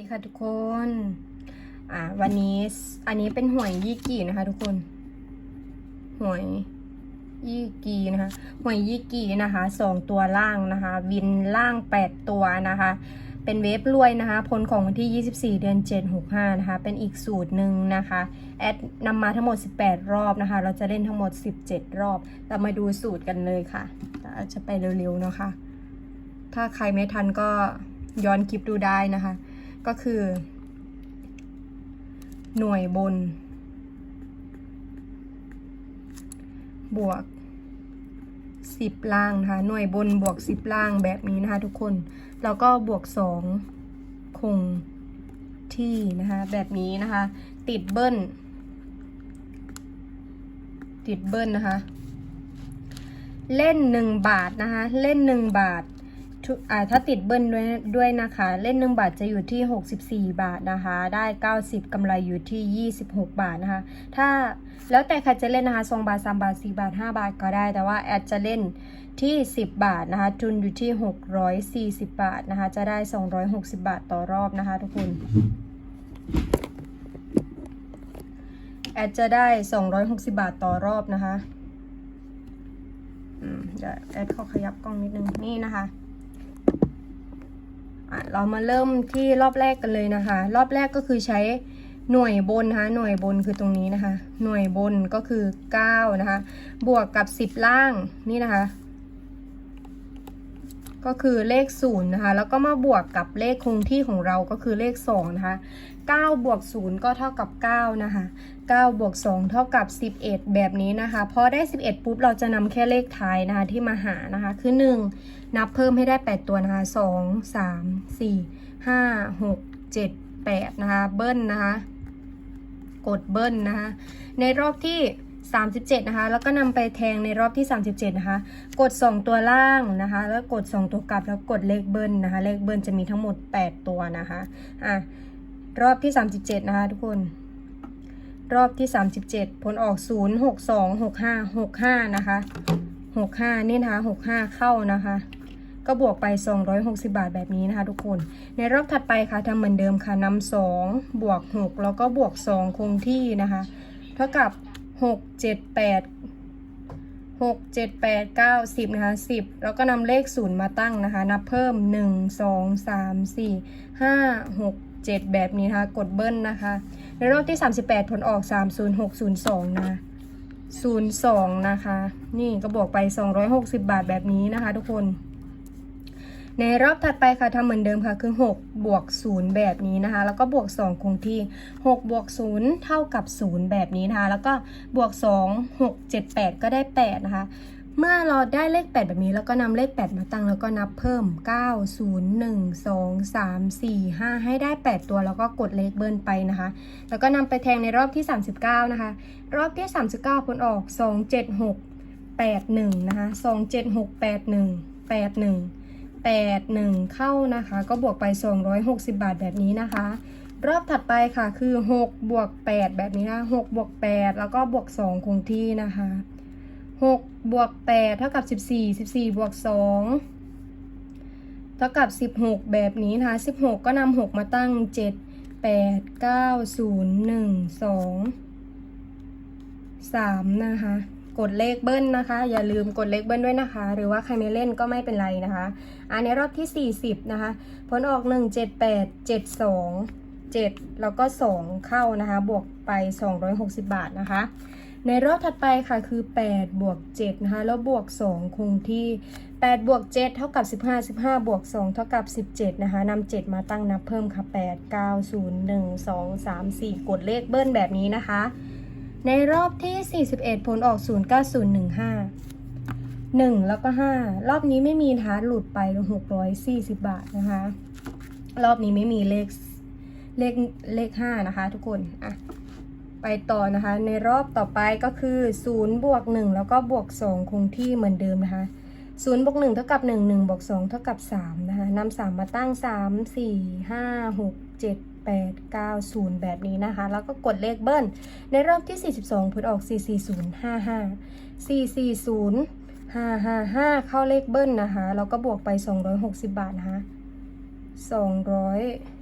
ดีค่ะทุกคน อ่า วันนี้อันนี้เป็นหวยยี่กี่นะคะ ทุกคน หวยยี่กีนะคะหวยยี่กีนะคะสองตัวล่างนะคะ วินล่างแปดตัวนะคะ เป็นเวฟรวยนะคะ ผลของวันที่ 24 เดือน7 65 นะคะ เป็นอีกสูตรหนึ่งนะคะ แอดนำมาทั้งหมด 18 รอบนะคะ เราจะเล่นทั้งหมด 17 รอบ เรามาดูสูตรกันเลยค่ะ จะไปเร็วๆนะคะ ถ้าใครไม่ทันก็ย้อนคลิปดูได้นะคะ ก็คือ หน่วยบน บวก10ล่างนะคะหน่วยบนบวก10ล่างแบบนี้นะคะทุกคน แล้วก็บวก2คงที่นะคะแบบนี้นะคะ ติดเบิ้ล ติดเบิ้ลนะคะ เล่น1บาทนะคะ เล่น1บาท อ่าถ้าติดเบิ้ลด้วยด้วยนะคะ เล่น1บาทจะอยู่ที่ 64 บาทนะคะ ได้ 90กำไรอยู่ที่ 26 บาทนะคะ ถ้าแล้วแต่ใครจะเล่นนะคะ2บาท3บาท 4 บาท 5 บาทก็ได้ แต่ว่าแอดจะเล่นที่ 10 บาทนะคะทุนอยู่ที่ 640 บาทนะคะ จะได้ 260 บาทต่อรอบนะคะ ทุกคนแอดจะได้ 260 บาทต่อรอบนะคะอืมเดี๋ยวแอดข้าขยับกล้องนิดนึง นี่นะคะ เรามาเริ่มที่รอบแรกกันเลยนะคะ รอบแรกก็คือใช้หน่วยบนนะคะหน่วยบนคือตรงนี้นะคะ หน่วยบนก็คือ 9 นะคะ บวกกับ 10 ล่างนี่นะคะ ก็คือเลข0นะคะ แล้วก็มาบวกกับเลขคงที่ของเราก็คือเลข2นะคะ9บวก0ก็เท่ากับ9นะคะ 9บวก2เท่ากับ 11 แบบนี้นะคะพอได้ 11 ปุ๊บเราจะนำแค่เลขท้ายนะคะที่มาหานะคะคือ 1 นับเพิ่มให้ได้ 8 ตัวนะคะ 2 3 4 5 6 7 8 นะคะ เบิ้ลนะคะ กดเบิ้ลนะคะ ในรอบที่ 37 นะคะ แล้วก็นำไปแทงในรอบที่ 37 นะคะ กด 2 ตัวล่างนะคะ แล้วกด 2 ตัวกลับแล้วกดเลขเบิ้ลนะคะ เลขเบิ้ลจะมีทั้งหมด 8 ตัวนะคะอะรอบที่ 37 นะคะทุกคน รอบที่ 37 ผลออก 0 6 2 6 5 6 5 นะคะ 65 นี่นะคะ65 เข้านะคะ ก็บวกไป 260 บาทแบบนี้นะคะทุกคน ในรอบถัดไปค่ะทำเหมือนเดิมค่ะนำ2บวก 6 แล้วก็บวก 2 คงที่นะคะ เท่ากับ 6 7 8 6 7 8 9 10นะคะ10 แล้วก็นำเลข 0 มาตั้งนะคะ นับเพิ่ม 1 2 3 4 5 6 7 แบบนี้นะคะ กดเบิ้ลนะคะ ในรอบที่ 38 ผลออก 30602นะคะ02 นะคะ นี่ก็บวกไป 260 บาทแบบนี้นะคะทุกคน ในรอบถัดไปค่ะทำเหมือนเดิมค่ะ คือ 6 บวก 0 แบบนี้นะคะ แล้วก็บวก 2 คงที่ 6 บวก 0 เท่ากับ 0 แบบนี้นะคะ แล้วก็บวก 2 6 7 8 ก็ได้ 8 นะคะ เมื่อเราได้เลข 8 แบบนี้ แล้วก็นำเลข 8 มาตั้งแล้วก็นับเพิ่ม 9 0 1 2 3 4 5 ให้ได้ 8 ตัวแล้วก็กดเลขเบิ้ลไปนะคะ แล้วก็นำไปแทงในรอบที่ 39 นะคะ รอบที่ 39 ผลออก 2 7 6 8 1 นะคะ 2 7 6 8 1 8 1 8 1 เข้านะคะ ก็บวกไป 260 บาทแบบนี้นะคะ รอบถัดไปค่ะคือ 6 บวก 8 แบบนี้นะ 6 บวก 8 แล้วก็บวก 2 คงที่นะคะ 6บวก8เท่ากับ 14 14บวก2เท่ากับ 16 แบบนี้นะคะ 16 ก็นำ6มาตั้ง 7 8 9 0 1 2 3 นะคะ กดเลขเบิ้ลนะคะ อย่าลืมกดเลขเบิ้ลด้วยนะคะ หรือว่าใครไม่เล่นก็ไม่เป็นไรนะคะ อันในรอบที่ 40 นะคะ ผลออก 1 7 8 7 2 7 แล้วก็ 2 เข้านะคะ บวกไป 260 บาทนะคะ ในรอบถัดไปค่ะคือ 8 บวก 7 นะคะ แล้วบวก 2 คงที่ 8 บวก 7 เท่ากับ 15 15 บวก 2 เท่ากับ 17 นะคะนำ7 มาตั้งนับเพิ่มค่ะ 8 9 0 1 2 3 4 กดเลขเบิ้ลแบบนี้นะคะ ในรอบที่ 41 ผลออก 09015 1 แล้วก็ 5 รอบนี้ไม่มีนะคะหลุดไป 640 บาทนะคะ รอบนี้ไม่มีเลข เลขเลข5นะคะ ทุกคนอะไปต่อนะคะ ในรอบต่อไปก็คือ0บวก1แล้วก็บวก 2 คงที่เหมือนเดิมนะคะ0บวก1เท่ากับ 1 1บวก2เท่ากับ3นะคะนำ3มาตั้ง 3 4 5 6 7 8 9 0 แบบนี้นะคะ แล้วก็กดเลขเบิ้ล ในรอบที่ 42ผลออก 44055 440 555 เข้าเลขเบิ้ลนะคะ แล้วก็บวกไป 260 บาทนะคะ200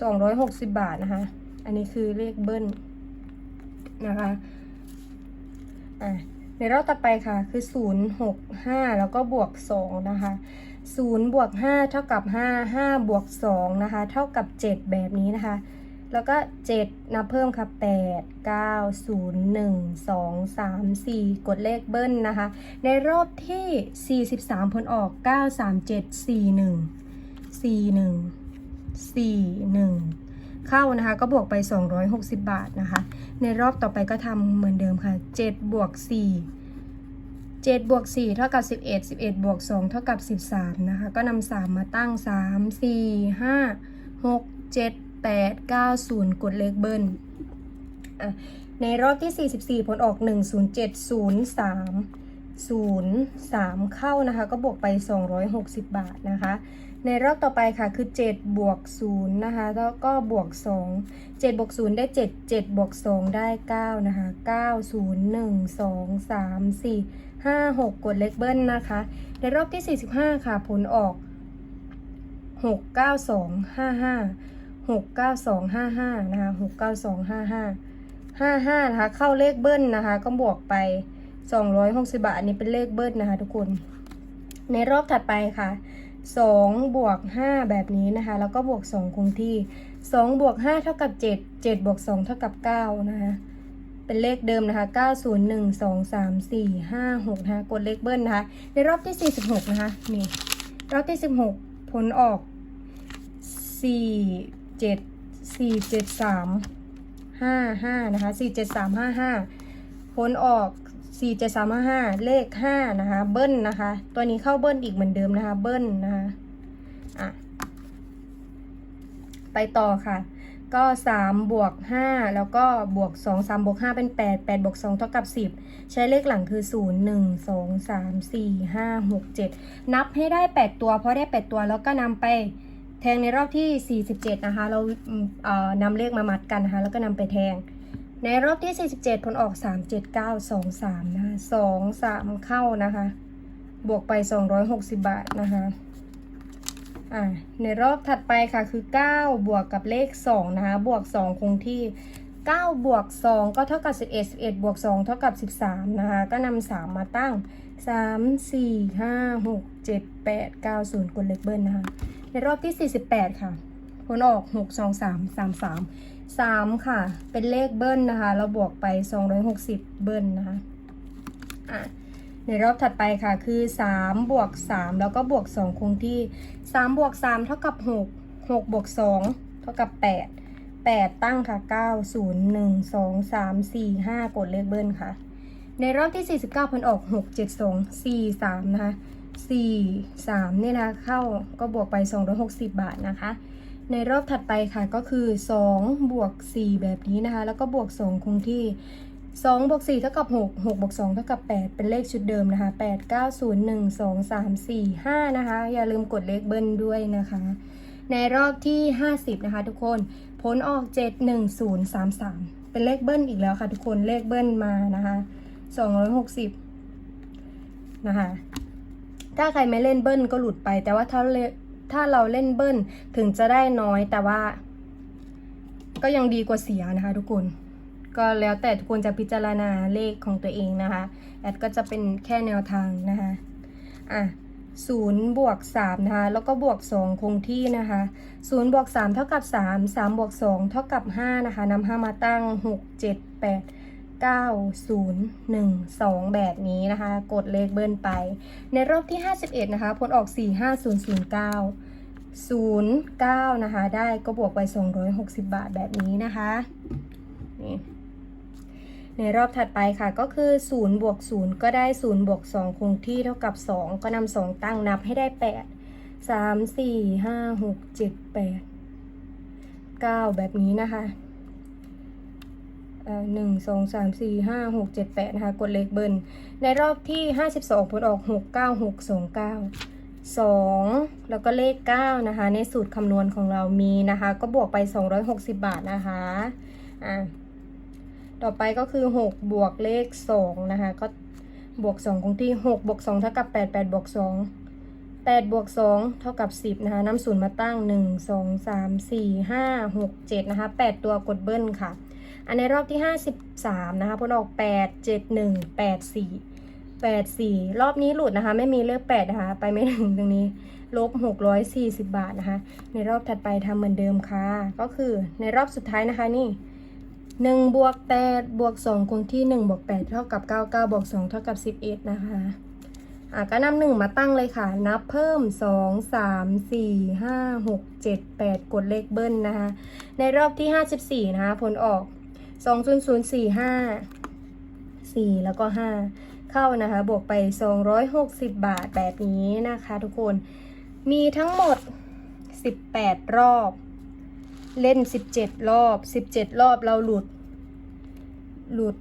สองร้อยหกสิบบาทนะคะ อันนี้คือเลขเบิ้ลนะคะอะในรอบต่อไปค่ะคือศูนย์หกห้าแล้วก็บวกสองนะคะศูนย์บวกห้าเท่ากับห้าห้าบวกสองนะคะ เท่ากับเจ็ดแบบนี้นะคะ แล้วก็เจ็ดนับเพิ่มค่ะแปดเก้าศูนย์หนึ่งสองสามสี่กดเลขเบิ้ลนะคะ ในรอบที่ 43 ผลออก 9 3 7 4 1 4 1 4 1 เข้านะคะก็บวกไป 260 บาทนะคะ ในรอบต่อไปก็ทำเหมือนเดิมค่ะ 7 บวก 4 7บวก4เท่ากับ 11 11บวก2เท่ากับ 13 นะคะ ก็นำ3มาตั้ง 3 4 5 6 7 8 9 0 กดเลขเบิ้ลในรอบที่ 44 ผลออก 10703 03 เข้านะคะ ก็บวกไป 260 บาทนะคะ ในรอบต่อไปค่ะคือ 7 บวก0นะคะแล้วก็บวก 2 7 บวก 0 ได้ 7 7 บวก 2 ได้ 9 นะคะ 9 0 1 2 3 4 5 6 กดเลขเบิ้ลนะคะ ในรอบที่ 45 ค่ะ ผลออก 6 9 2 5 5 6 9 2 5 5 นะคะ 6 9 2 5 5ห้าห้านะคะ เข้าเลขเบิ้ลนะคะ ก็บวกไปสองร้อยหกสิบาท อันนี้เป็นเลขเบิ้ลนะคะทุกคน ในรอบถัดไปค่ะ สองบวกห้าแบบนี้นะคะ แล้วก็บวกสองคงที่สองบวกห้าเท่ากับเจ็ดเจ็ดบวกสองเท่ากับเก้านะคะเป็นเลขเดิมนะคะเก้าศูนย์หนึ่งสองสามสี่ห้าหกนะคะกดเลขเบิ้ลนะคะ ในรอบที่สี่สิบหกนะคะ นี่ รอบที่สิบหกผลออกสี่เจ็ดสี่เจ็ดสามห้าห้านะคะสี่เจ็ดสามห้าห้าผลออก สี่เจ็ดสามห้าห้าเลขห้านะคะ เบิ้ลนะคะ ตัวนี้เข้าเบิ้ลอีกเหมือนเดิมนะคะ เบิ้ลนะคะ อะ ไปต่อค่ะ ก็สามบวกห้าแล้วก็บวกสองสามบวกห้าเป็นแปดแปดบวกสองเท่ากับสิบใช้เลขหลังคือศูนย์หนึ่งสองสามสี่ห้าหกเจ็ดนับให้ได้แปดตัว เพอได้แปดตัวแล้วก็นำไปแทงในรอบที่ 47 นะคะ เราเอ่อนำเลขมามัดกันนะคะ แล้วก็นำไปแทง ในรอบที่ 47 ผลออก 3 7 9 2 3 นะคะ2 3 เข้านะคะ บวกไป 260 บาทนะคะอ่าในรอบถัดไปค่ะคือ 9 บวกกับเลข 2 นะคะ บวก 2 คงที่ 9 บวก 2 ก็เท่ากับ 11 11 บวก 2 เท่ากับ 13 นะคะ ก็นำ3 มาตั้ง 3 4 5 6 7 8 9 0กดเลขเบิ้ลนะคะ ในรอบที่ 48 ค่ะ ผลออก 6 2 3 3 3 3 ค่ะ เป็นเลขเบิ้ลนะคะ เราบวกไป 260 เบิ้ลนะคะอะในรอบถัดไปค่ะคือ 3 บวก 3 แล้วก็บวก 2 คงที่ 3 บวก 3 เท่ากับ 6 6บวก2เท่ากับ 8 8 ตั้งค่ะ 9 0 1 2 3 4 5 กดเลขเบิ้ลค่ะ ในรอบที่ 49ผลออก 6 7 2 4 3 นะคะสี่สามเนี่ยนะเข้าก็บวกไป 260 บาทนะคะ ในรอบถัดไปค่ะก็คือ 2 บวก 4 แบบนี้นะคะ แล้วก็บวก 2 คงที่ 2 บวก 4 เท่ากับ 6 6 บวก 2 เท่ากับ 8 เป็นเลขชุดเดิมนะคะ 8 9 0 1 2 3 4 5 นะคะ อย่าลืมกดเลขเบิ้ลด้วยนะคะ ในรอบที่ 50 นะคะทุกคน ผลออก 7 1 0 3 3 เป็นเลขเบิ้ลอีกแล้วค่ะทุกคน เลขเบิ้ลมานะคะ 260 นะคะถ้าใครไม่เล่นเบิ้ลก็หลุดไป แต่ว่าถ้าเล ถ้าเราเล่นเบิ้ลถึงจะได้น้อยแต่ว่า ก็ยังดีกว่าเสียนะคะทุกคน ก็แล้วแต่ทุกคนจะพิจารณาเลขของตัวเองนะคะ แอดก็จะเป็นแค่แนวทางนะคะอะศูนย์บวกสามนะคะ แล้วก็บวกสองคงที่นะคะศูนย์บวกสามเท่ากับสามสามบวกสองเท่ากับห้านะคะนำห้ามาตั้งหกเจ็ดแปด เก้าศูนย์หนึ่งสองแบบนี้นะคะ กดเลขเบิ้ลไป ในรอบที่ 51 นะคะ ผลออก 45009 09 นะคะ ได้ก็บวกไป 260 บาทแบบนี้นะคะนี่ในรอบถัดไปค่ะก็คือ 0 บวก 0 ก็ได้ 0 บวก 2 คงที่เท่ากับ 2 ก็นำ2ตั้งนับให้ได้ 8 3 4 5 6 7 8 9 แบบนี้นะคะ หนึ่งสองสามสี่ห้าหกเจ็ดแปดนะคะ กดเลขเบิร์นในรอบที่ห้าสิบสองผลออกหกเก้าหกสองเก้าสองแล้วก็เลขเก้านะคะ ในสูตรคำนวณของเรามีนะคะ ก็บวกไปสองร้อยหกสิบบาทนะคะอะต่อไปก็คือหกบวกเลขสองนะคะ ก็บวกสองคงที่หกบวกสองเท่ากับแปดแปดบวกสองแปดบวกสองเท่ากับสิบนะคะนำศูนย์มาตั้งหนึ่งสองสามสี่ห้าหกเจ็ดนะคะแปดตัวกดเบิ้ลค่ะ อันในรอบที่ห้าสิบสามนะคะผลออกแปดเจ็ดหนึ่งแปดสี่แปดสี่รอบนี้หลุดนะคะ ไม่มีเลขแปดนะคะ ไปไม่ถึงตรงนี้ ลบหกร้อยสี่สิบบาทนะคะ ในรอบถัดไปทำเหมือนเดิมค่ะ ก็คือในรอบสุดท้ายนะคะนี่หนึ่งบวกแปดบวกสองคงที่หนึ่งบวกแปดเท่ากับเก้าเก้าบวกสองเท่ากับสิบเอ็ดนะคะอะก็นำหนึ่งมาตั้งเลยค่ะ นับเพิ่มสองสามสี่ห้าหกเจ็ดแปดกดเลขเบิ้ลนะคะ ในรอบที่ห้าสิบสี่นะคะ ผลออก สองศูนย์ศูนย์สี่ห้าสี่แล้วก็ห้าเข้านะคะ บวกไปสองร้อยหกสิบบาทแบบนี้นะคะทุกคน มีทั้งหมดสิบแปดรอบ เล่นสิบเจ็ดรอบสิบเจ็ดรอบเราหลุด หลุด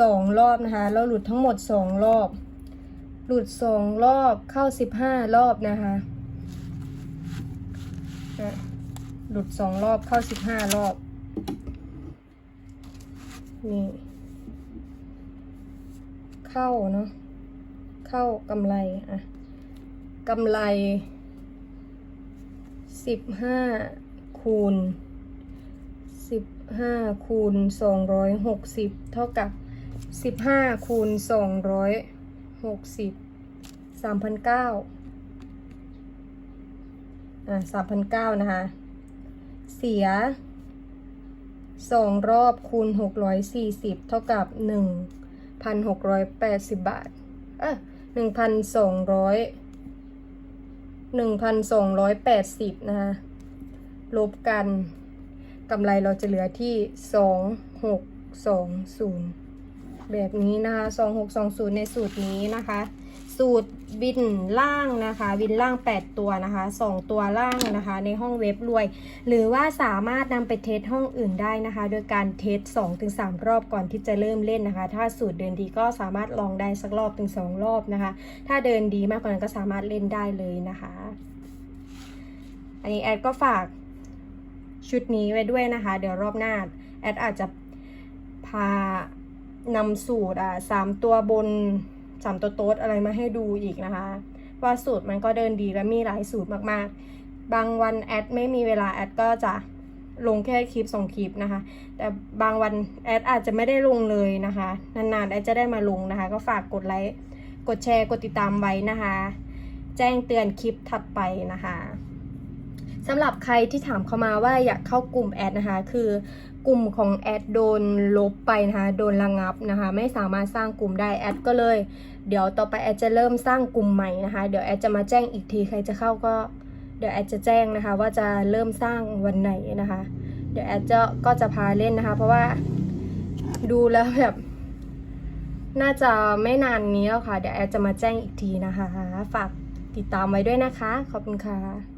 สองรอบนะคะ เราหลุดทั้งหมดสองรอบ หลุดสองรอบเข้าสิบห้ารอบนะคะหลุดสองรอบเข้าสิบห้ารอบ นี่ เข้าเนาะ เข้ากำไรอะกำไรสิบห้าคูณสิบห้าคูณสองร้อยหกสิบเท่ากับสิบห้าคูณสองร้อยหกสิบสามพันเก้าอะสามพันเก้านะคะ เสีย สองรอบคูณหกร้อยสี่สิบเท่ากับหนึ่งพันหกร้อยแปดสิบบาทเออหนึ่งพันสองร้อยหนึ่งพันสองร้อยแปดสิบนะคะลบกันกำไรเราจะเหลือที่สองหกสองศูนย์แบบนี้นะคะสองหกสองศูนย์ในสูตรนี้นะคะ สูตรบินล่างนะคะบินล่าง 8 ตัวนะคะ 2 ตัวล่างนะคะ ในห้องเว็บรวย หรือว่าสามารถนำไปเทสห้องอื่นได้นะคะ โดยการเทส2-3 รอบก่อนที่จะเริ่มเล่นนะคะ ถ้าสูตรเดินดีก็สามารถลองได้สักรอบถึงสองรอบนะคะ ถ้าเดินดีมากกว่านั้นก็สามารถเล่นได้เลยนะคะ อันนี้แอดก็ฝากชุดนี้ไว้ด้วยนะคะ เดี๋ยวรอบหน้าแอดอาจจะพานำสูตรอะสามตัวบน สามตัวโต๊ดอะไรมาให้ดูอีกนะคะ ว่าสูตรมันก็เดินดีและมีหลายสูตรมากๆ บางวันแอดไม่มีเวลาแอดก็จะลงแค่คลิปสองคลิปนะคะ แต่บางวันแอดอาจจะไม่ได้ลงเลยนะคะ นานๆแอดจะได้มาลงนะคะ ก็ฝากกดไลค์กดแชร์กดติดตามไว้นะคะ แจ้งเตือนคลิปถัดไปนะคะ สำหรับใครที่ถามเข้ามาว่าอยากเข้ากลุ่มแอดนะคะ คือกลุ่มของแอดโดนลบไปนะคะโดนระงับนะคะ ไม่สามารถสร้างกลุ่มได้แอดก็เลย เดี๋ยวต่อไปแอดจะเริ่มสร้างกลุ่มใหม่นะคะ เดี๋ยวแอดจะมาแจ้งอีกทีใครจะเข้าก็ เดี๋ยวแอดจะแจ้งนะคะ ว่าจะเริ่มสร้างวันไหนนะคะ เดี๋ยวแอดจะก็จะพาเล่นนะคะ เพราะว่าดูแล้วแบบน่าจะไม่นานนี้แล้วค่ะ เดี๋ยวแอดจะมาแจ้งอีกทีนะคะ ฝากติดตามไว้ด้วยนะคะ ขอบคุณค่ะ